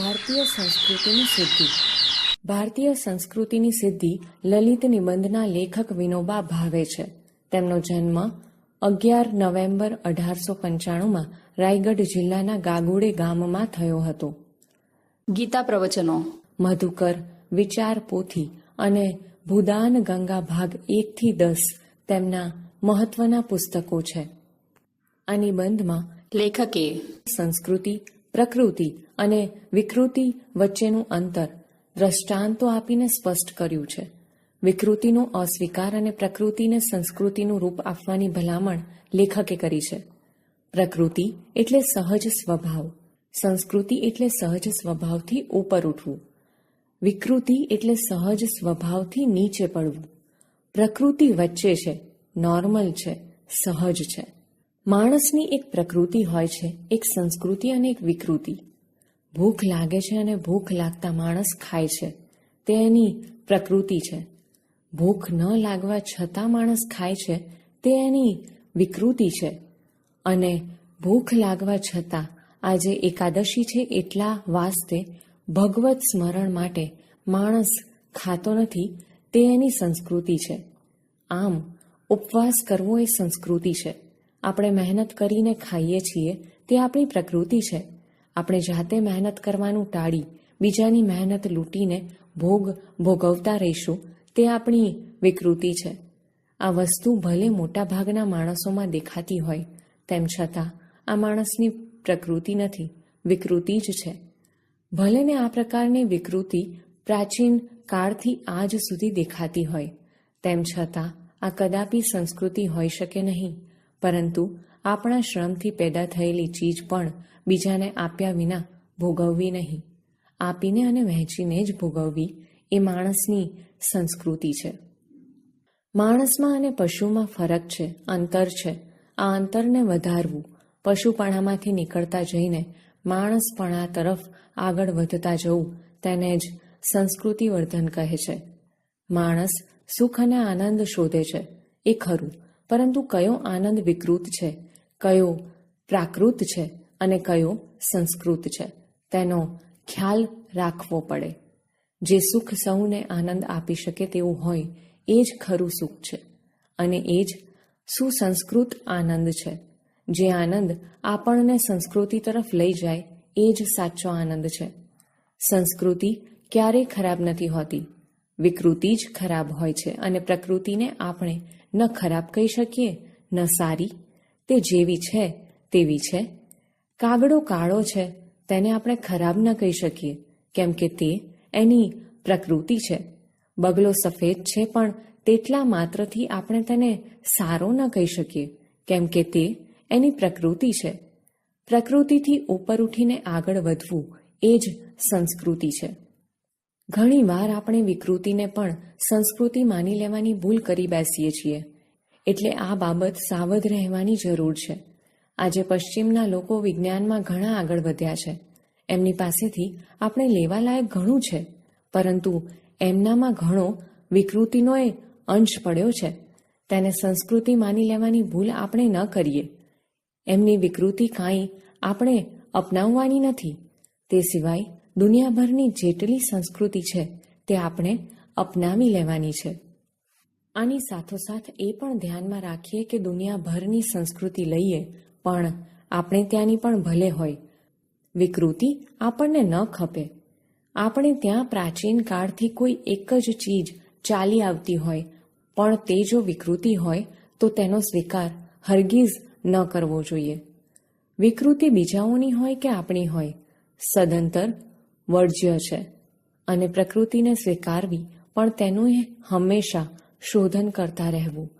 ભારતીય સંસ્કૃતિની સિદ્ધિ. ભારતીય સંસ્કૃતિની સિદ્ધિ લલિત નિબંધના લેખક વિનોબા ભાવે છે. તેમનો જન્મ અગિયાર નવેમ્બર અઢારસો પંચાણુંમાં રાયગઢ જિલ્લાના ગાગુડે ગામમાં થયો હતો. ગીતા પ્રવચનો. મધુકર વિચાર પોથી અને ભૂદાન ગંગા ભાગ એકથી દસ તેમના મહત્વના પુસ્તકો છે. આ નિબંધમાં લેખકે સંસ્કૃતિ પ્રકૃતિ અને વિકૃતિ વચ્ચેનું અંતર દ્રષ્ટાંતો આપીને સ્પષ્ટ કર્યું છે. વિકૃતિનો અસ્વીકાર અને પ્રકૃતિને સંસ્કૃતિનું રૂપ આપવાની ભલામણ લેખકે કરી છે. પ્રકૃતિ એટલે સહજ સ્વભાવ. સંસ્કૃતિ એટલે સહજ સ્વભાવથી ઉપર ઉઠવું. વિકૃતિ એટલે સહજ સ્વભાવથી નીચે પડવું. પ્રકૃતિ વચ્ચે છે, નોર્મલ છે, સહજ છે. માણસની એક પ્રકૃતિ હોય છે, એક સંસ્કૃતિ અને એક વિકૃતિ. ભૂખ લાગે છે અને ભૂખ લાગતા માણસ ખાય છે. તે એની પ્રકૃતિ છે. ભૂખ ન લાગવા છતાં માણસ ખાય છે, તે એની વિકૃતિ છે. અને ભૂખ લાગવા છતાં આજે એકાદશી છે એટલા વાસ્તે ભગવત સ્મરણ માટે માણસ ખાતો નથી, તે એની સંસ્કૃતિ છે. આમ, ઉપવાસ કરવો એ સંસ્કૃતિ છે. આપણે મહેનત કરીને ખાઈએ છીએ, તે આપણી પ્રકૃતિ છે. આપણે જાતે મહેનત કરવાનું ટાળી, બીજાની મહેનત લૂંટીને ભોગ ભોગવતા રહીશું, તે આપણી વિકૃતિ છે. આ વસ્તુ ભલે મોટાભાગના માણસોમાં દેખાતી હોય, તેમ છતાં આ માણસની પ્રકૃતિ નથી, વિકૃતિ જ છે. ભલે ને આ પ્રકારની વિકૃતિ પ્રાચીન કાળથી આજ સુધી દેખાતી હોય, તેમ છતાં આ કદાપી સંસ્કૃતિ હોઈ શકે નહીં, પરંતુ આપણા શ્રમથી પેદા થયેલી ચીજ પણ બીજાને આપ્યા વિના ભોગવવી નહીં. આપીને અને વહેંચીને જ ભોગવવી એ માણસની સંસ્કૃતિ છે. માણસમાં અને પશુમાં ફરક છે, અંતર છે. આ અંતરને વધારવું, પશુપણામાંથી નીકળતા જઈને માણસપણા તરફ આગળ વધતા જવું તેને જ સંસ્કૃતિવર્ધન કહે છે. માણસ સુખ અને આનંદ શોધે છે. એ ખરું, પરંતુ કયો આનંદ વિકૃત છે? કયો પ્રાકૃત છે અને કયો સંસ્કૃત છે. તેનો ખ્યાલ રાખવો પડે. જે સુખ સૌને આનંદ આપી શકે તેવું હોય, એ જ ખરું સુખ છે. અને એ જ સુસંસ્કૃત આનંદ છે. જે આનંદ આપણને સંસ્કૃતિ તરફ લઈ જાય, એ જ સાચો આનંદ છે. સંસ્કૃતિ ક્યારેય ખરાબ નથી હોતી. વિકૃતિ જ ખરાબ હોય છે અને પ્રકૃતિને આપણે ન ખરાબ કહી શકીએ, ન સારી તે જેવી છે, તેવી છે. કાગડો કાળો છે, તેને આપણે ખરાબ ન કહી શકીએ, કેમ કે તે એની પ્રકૃતિ છે. બગલો સફેદ છે, પણ તેટલા માત્રથી આપણે તેને સારો ન કહી શકીએ, કેમ કે તે એની પ્રકૃતિ છે. પ્રકૃતિથી ઉપર ઉઠીને આગળ વધવું એ જ સંસ્કૃતિ છે. ઘણીવાર આપણે વિકૃતિને પણ સંસ્કૃતિ માની લેવાની ભૂલ કરી બેસીએ છીએ. એટલે આ બાબત સાવધ રહેવાની જરૂર છે. આજે પશ્ચિમના લોકો વિજ્ઞાનમાં ઘણા આગળ વધ્યા છે. એમની પાસેથી આપણે લેવાલાયક ઘણું છે, પરંતુ એમનામાં ઘણો વિકૃતિનો એ અંશ પડ્યો છે. તેને સંસ્કૃતિ માની લેવાની ભૂલ આપણે ન કરીએ. એમની વિકૃતિ કાંઈ આપણે અપનાવવાની નથી. તે સિવાય દુનિયાભરની જેટલી સંસ્કૃતિ છે, તે આપણે અપનાવી લેવાની છે. આની સાથોસાથ એ પણ ધ્યાનમાં રાખીએ કે દુનિયાભરની સંસ્કૃતિ લઈએ, પણ આપણે ત્યાંની પણ ભલે હોય. વિકૃતિ આપણને ન ખપે. આપણે ત્યાં પ્રાચીન કાળથી કોઈ એક જ ચીજ ચાલી આવતી હોય, પણ તે જો વિકૃતિ હોય, તો તેનો સ્વીકાર હરગીઝ ન કરવો જોઈએ. વિકૃતિ બીજાઓની હોય કે આપણી હોય, સદંતર વર્જ્ય છે. અને પ્રકૃતિને સ્વીકારવી પણ તેનું હંમેશા શોધન કરતા રહેવું.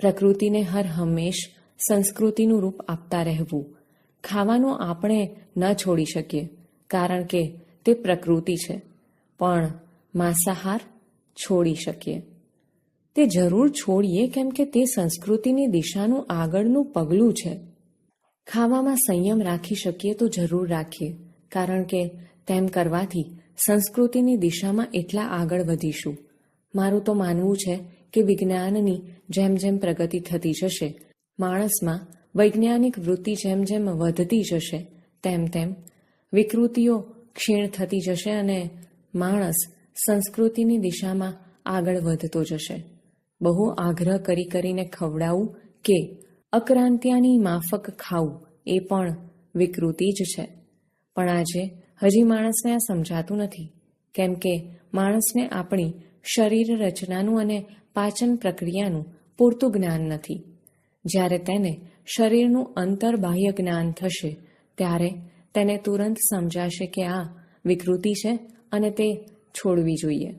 પ્રકૃતિને હર હંમેશ સંસ્કૃતિનું રૂપ આપતા રહેવું. ખાવાનું આપણે ન છોડી શકીએ, કારણ કે તે પ્રકૃતિ છે. પણ માંસાહાર છોડી શકીએ. તે જરૂર છોડીએ કેમ કે તે સંસ્કૃતિની દિશાનું આગળનું પગલું છે. ખાવામાં સંયમ રાખી શકીએ તો જરૂર રાખીએ, કારણ કે તેમ કરવાથી સંસ્કૃતિની દિશામાં એટલા આગળ વધીશું. મારું તો માનવું છે કે વિજ્ઞાનની જેમ જેમ પ્રગતિ થતી જશે, માણસમાં વૈજ્ઞાનિક વૃત્તિ જેમ જેમ વધતી જશે, તેમ તેમ વિકૃતિઓ ક્ષીણ થતી જશે અને માણસ સંસ્કૃતિની દિશામાં આગળ વધતો જશે. બહુ આગ્રહ કરી કરીને ખવડાવું કે અક્રાંત્યાની માફક ખાવું એ પણ વિકૃતિ જ છે. પણ આજે હજી માણસને આ સમજાતું નથી, કેમ કે માણસને આપણી શરીર રચનાનું અને પાચન પ્રક્રિયાનું પૂરતું જ્ઞાન નથી. જ્યારે તેને શરીરનું અંતરબાહ્ય જ્ઞાન થશે, ત્યારે તેને તુરંત સમજાશે કે આ વિકૃતિ છે અને તે છોડવી જોઈએ.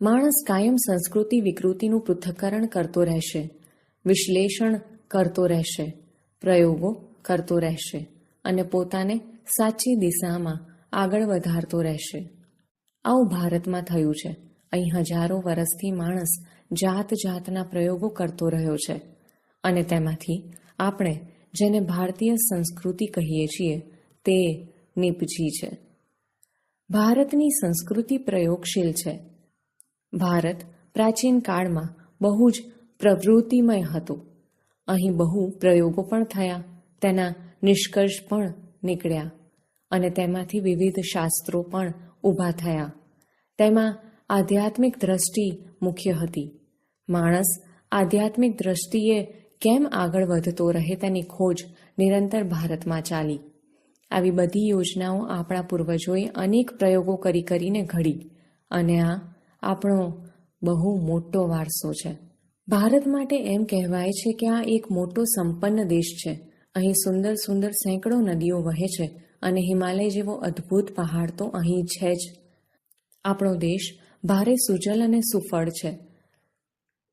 માણસ કાયમ સંસ્કૃતિ વિકૃતિનું પૃથ્થકરણ કરતો રહેશે, વિશ્લેષણ કરતો રહેશે, પ્રયોગો કરતો રહેશે અને પોતાને સાચી દિશામાં આગળ વધારતો રહેશે. આવું ભારતમાં થયું છે. અહીં હજારો વર્ષથી માણસ જાત જાતના પ્રયોગો કરતો રહ્યો છે અને તેમાંથી આપણે જેને ભારતીય સંસ્કૃતિ કહીએ છીએ તે નિપજી છે. ભારતની સંસ્કૃતિ પ્રયોગશીલ છે. ભારત પ્રાચીન કાળમાં બહુ જ પ્રવૃત્તિમય હતું. અહીં બહુ પ્રયોગો પણ થયા, તેના નિષ્કર્ષ પણ નીકળ્યા અને તેમાંથી વિવિધ શાસ્ત્રો પણ ઊભા થયા. તેમાં આધ્યાત્મિક દ્રષ્ટિ મુખ્ય હતી. માણસ આધ્યાત્મિક દ્રષ્ટિએ કેમ આગળ વધતો રહે તેની ખોજ નિરંતર ભારતમાં ચાલી. આવી બધી યોજનાઓ આપણા પૂર્વજોએ અનેક પ્રયોગો કરી કરીને ઘડી અને આ આપણો બહુ મોટો વારસો છે. ભારત માટે એમ કહેવાય છે કે આ એક મોટો સંપન્ન દેશ છે. અહીં સુંદર સુંદર સેંકડો નદીઓ વહે છે અને હિમાલય જેવો અદ્ભુત પહાડ તો અહીં છે જ. આપણો દેશ ભારે સુજલ અને સુફળ છે.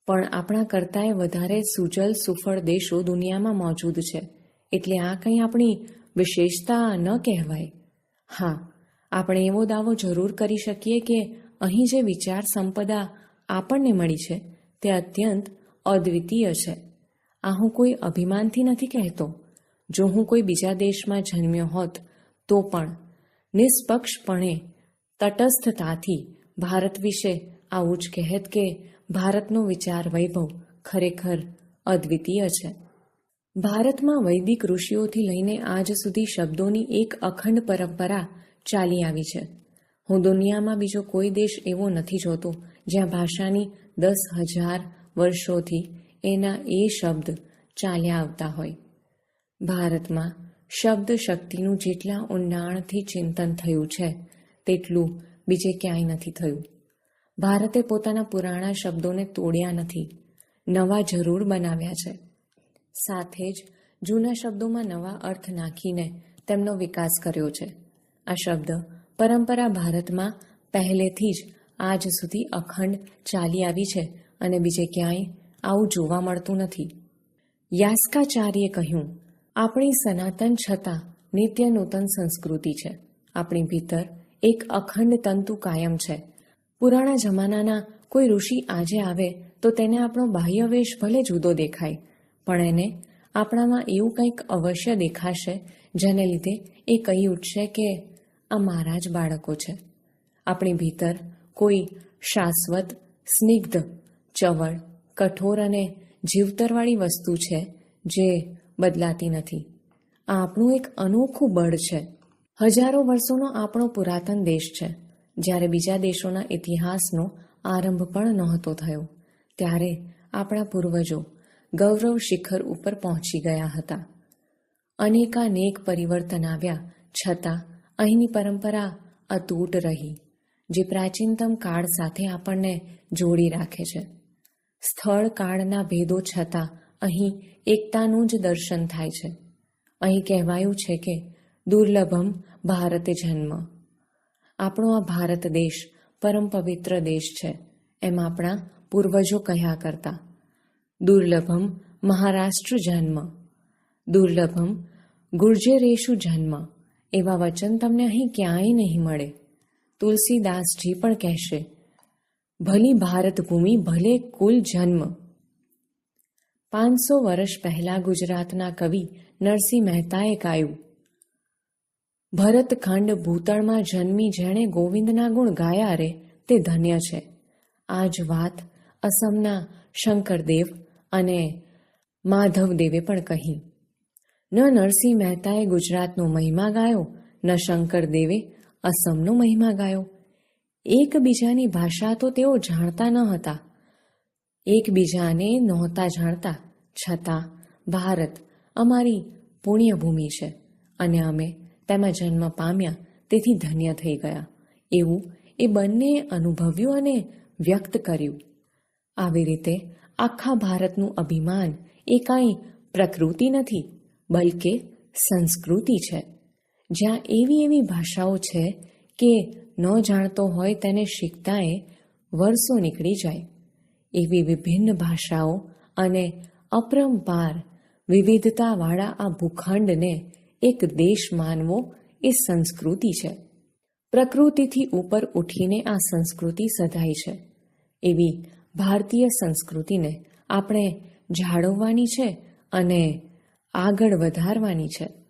પણ આપણા કરતાંય વધારે સુજલ, સુફળ દેશો દુનિયામાં મોજૂદ છે. એટલે આ કંઈ આપણી વિશેષતા ન કહેવાય. હા, આપણે એવો દાવો જરૂર કરી શકીએ કે અહીં જે વિચાર સંપદા આપણને મળી છે, તે અત્યંત અદ્વિતીય છે. આ હું કોઈ અભિમાનથી નથી કહેતો. જો હું કોઈ બીજા દેશમાં જન્મ્યો હોત, તો પણ. નિષ્પક્ષપણે, તટસ્થતાથી. ભારત વિશે આવું જ કહેત કે ભારતનો વિચાર વૈભવ ખરેખર અદ્વિતીય છે. ભારતમાં વૈદિક ઋષિઓથી લઈને આજ સુધી શબ્દોની એક અખંડ પરંપરા ચાલી આવી છે. હું દુનિયામાં બીજો કોઈ દેશ એવો નથી જોતો જ્યાં ભાષાની દસ હજાર વર્ષોથી એના એ શબ્દ ચાલ્યા આવતા હોય. ભારતમાં શબ્દ શક્તિનું જેટલા ઊંડાણથી ચિંતન થયું છે, તેટલું બીજે ક્યાંય નથી થયું. ભારતે પોતાના પુરાણા શબ્દોને તોડ્યા નથી. નવા જરૂર બનાવ્યા છે. સાથે જ જૂના શબ્દોમાં નવા અર્થ નાખીને તેમનો વિકાસ કર્યો છે. આ શબ્દ પરંપરા ભારતમાં પહેલેથી જ આજ સુધી અખંડ ચાલી આવી છે અને બીજે ક્યાંય આવું જોવા મળતું નથી. યાસ્કાચાર્યે કહ્યું, આપણી સનાતન છતાં નિત્ય નૂતન સંસ્કૃતિ છે. આપણી ભીતર એક અખંડ તંતુ કાયમ છે. પુરાણા જમાનાના કોઈ ઋષિ આજે આવે તો તેને આપણો બાહ્ય વેશ ભલે જુદો દેખાય, પણ એને આપણામાં એવું કંઈક અવશ્ય દેખાશે જેને લીધે એ કહી ઉઠશે કે આ મારા જ બાળકો છે. આપણી ભીતર કોઈ શાશ્વત, સ્નિગ્ધ, ચવળ, કઠોર અને જીવતરવાળી વસ્તુ છે જે બદલાતી નથી. આ આપણું એક અનોખું બળ છે. હજારો વર્ષોનો આપણો પુરાતન દેશ છે. જ્યારે બીજા દેશોના ઇતિહાસનો આરંભ પણ નહોતો થયો. ત્યારે આપણા પૂર્વજો ગૌરવ શિખર ઉપર પહોંચી ગયા હતા. અનેકાનેક પરિવર્તન આવ્યા છતાં અહીંની પરંપરા અતૂટ રહી, જે પ્રાચીનતમ કાળ સાથે આપણને જોડી રાખે છે. સ્થળ કાળના ભેદો છતાં અહીં એકતાનું જ દર્શન થાય છે. અહીં કહેવાયું છે કે દુર્લભમ ભારત જન્મ. આપણો આ ભારત દેશ પરમ પવિત્ર દેશ છે, એમ આપણા પૂર્વજો કહ્યા કરતા. દુર્લભમ મહારાષ્ટ્ર જન્મ. દુર્લભમ ગુર્જરેશુ જન્મ. એવા વચન તમને અહીં ક્યાંય નહીં મળે. તુલસીદાસજી પણ કહેશે, ભલી ભારત ભૂમિ ભલે કુલ જન્મ. પાંચસો વર્ષ પહેલા ગુજરાતના કવિ નરસિંહ મહેતાએ ગાયું ભરતખંડ ભૂતળમાં જન્મી જેણે ગોવિંદના ગુણ ગાયા રે, તે ધન્ય છે. આ જ વાત અસમના શંકરદેવ અને માધવદેવે પણ કહી. ન નરસિંહ મહેતાએ ગુજરાતનો મહિમા ગાયો, ન શંકરદેવે અસમનો મહિમા ગાયો. એકબીજાની ભાષા તો તેઓ જાણતા ન હતા. એકબીજાને નહોતા જાણતા, છતાં ભારત અમારી પુણ્યભૂમિ છે અને અમે તેમાં જન્મ પામ્યા. તેથી ધન્ય થઈ ગયા. એવું એ બંનેએ અનુભવ્યું અને વ્યક્ત કર્યું. આવી રીતે આખા ભારતનું અભિમાન એ કાંઈ પ્રકૃતિ નથી, બલકે સંસ્કૃતિ છે. જ્યાં એવી એવી ભાષાઓ છે કે ન જાણતો હોય તેને શીખતાએ વર્ષો નીકળી જાય. એવી વિભિન્ન ભાષાઓ અને અપરંપાર વિવિધતાવાળા આ ભૂખંડને એક દેશ માનવો એ સંસ્કૃતિ છે. પ્રકૃતિથી ઉપર ઉઠીને આ સંસ્કૃતિ સધાઈ છે. એવી ભારતીય સંસ્કૃતિને આપણે જાળવવાની છે અને આગળ વધારવાની છે.